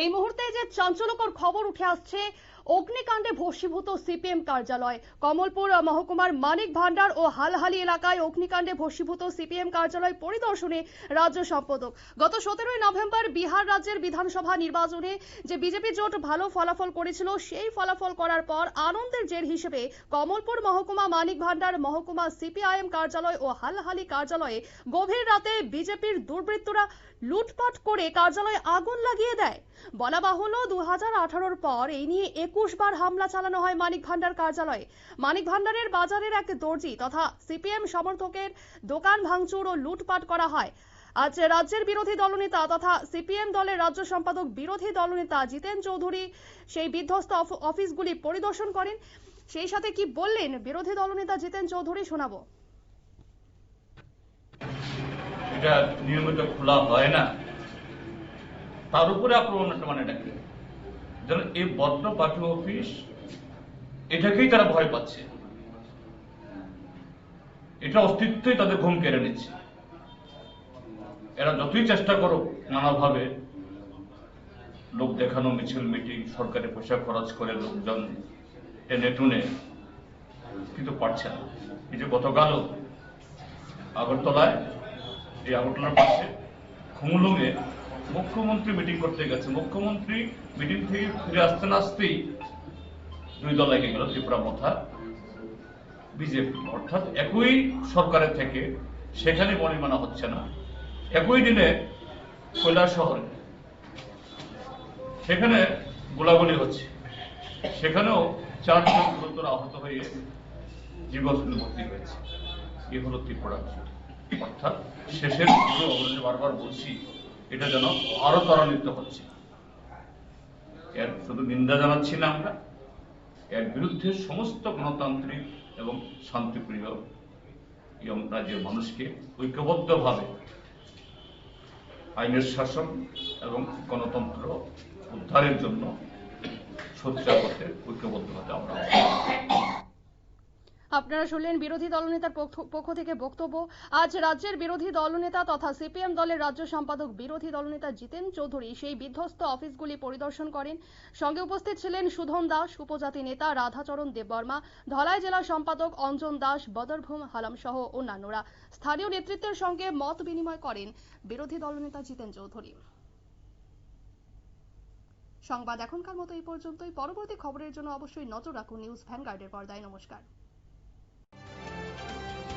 এই মুহূর্তে যে চাঞ্চল্যকর খবর উঠে আসছে অগ্নিকাণ্ডে ভস্মীভূত সিপিএম কার্যালয়। কমলপুর মহকুমার মানিক ভান্ডার ও হালহালি এলাকায় অগ্নিকাণ্ডে ভস্মীভূত সিপিএম কার্যালয় পরিদর্শনে রাজ্য সম্পাদক। গত সতেরোই নভেম্বর বিহার রাজ্যের বিধানসভা নির্বাচনে যে বিজেপি জোট ভালো ফলাফল করেছিল, সেই ফলাফল করার পর আনন্দের জের হিসেবে কমলপুর মহকুমা মানিক ভান্ডার, মহকুমা সিপিআইএম কার্যালয় ও হালহালি কার্যালয়ে গভীর রাতে বিজেপির দুর্বৃত্তরা লুটপাট করে কার্যালয়ে আগুন লাগিয়ে দেয়। বলা বাহুল্য দু হাজার পর এই নিয়ে একুশ বার হামলা চালানো হয় মানিক ভান্ডার কার্যালয়ে। মানিক ভান্ডারের বাজারের এক দর্জি তথা সিপিএম সমর্থকের দোকান ভাঙচুর ও লুটপাট করা হয়। আজ রাজ্যের বিরোধী দলনেতা তথা সিপিএম দলের রাজ্য সম্পাদক বিরোধী দলনেতা জিতেন চৌধুরী সেই বিধ্বস্ত অফিসগুলি পরিদর্শন করেন। সেই সাথে কি বললেন বিরোধী দলনেতা জিতেন চৌধুরী শোনাবো। এটা নিয়মিত খোলা হয় না। তার উপরে আক্রমণটা মানে এটা যেন এই বদ্ধ পার্টি অফিস এটাকেই তারা ভয় পাচ্ছে। এটা অস্তিত্বই তাদের ঘুম কেড়ে নিচ্ছে। এরা যতই চেষ্টা করো নানাভাবে লোক দেখানো, মিছিল, মিটিং, সরকারি পয়সা খরচ করে লোকজন টেনে কিন্তু পারছে না। এই যে গতকালও আগরতলায় এই আগরতলার পাশে মুখ্যমন্ত্রী মিটিং করতে গেছে। মুখ্যমন্ত্রী মিটিং থেকে ফিরে আসতে না আসতেই দুই দল লেগে গেল, ত্রিপুরা মথা, বিজেপি। অর্থাৎ একই সরকারের থেকে সেখানে মনিমানা হচ্ছে না। একই দিনে কৈলাস শহরে সেখানে গোলাগুলি হচ্ছে। সেখানেও চারজন গুরুতর আহত হয়ে জীবন ভর্তি হয়েছে। এ হলো ত্রিপুরা। অর্থাৎ শেষের বারবার বলছি এটা যেন আরও ত্বরান্বিত হচ্ছে এর শুধু নিন্দা জানাচ্ছি না আমরা, এর বিরুদ্ধে সমস্ত গণতান্ত্রিক এবং শান্তিপ্রিয় এবং রাজ্যের মানুষকে ঐক্যবদ্ধভাবে আইনের শাসন এবং গণতন্ত্র উদ্ধারের জন্য সোচ্চার করতে ঐক্যবদ্ধ হতে আমরা আপনারা শুনলেন বিরোধী দলনেতার পক্ষ- থেকে বক্তব্য। আজ রাজ্যের বিরোধী দলনেতা তথা সিপিএম দলের রাজ্য সম্পাদক বিরোধী দলনেতা জিতেন চৌধুরী সেই বিধ্বস্ত অফিসগুলি পরিদর্শন করেন। সঙ্গে উপস্থিত ছিলেন সুধন দাস, উপজাতি নেতা রাধাচরণ দেববর্মা, ধলাই জেলা সম্পাদক অঞ্জন দাস, বদরভূম হালাম সহ অন্যান্যরা। স্থানীয় নেতৃত্বের সঙ্গে মত বিনিময় করেন বিরোধী দলনেতা জিতেন চৌধুরী। সংবাদ এখনকার মতো এই পর্যন্তই। পরবর্তী খবরের জন্য অবশ্যই নজর রাখুন নিউজ ভ্যানগার্ডের পর্দায়। নমস্কার।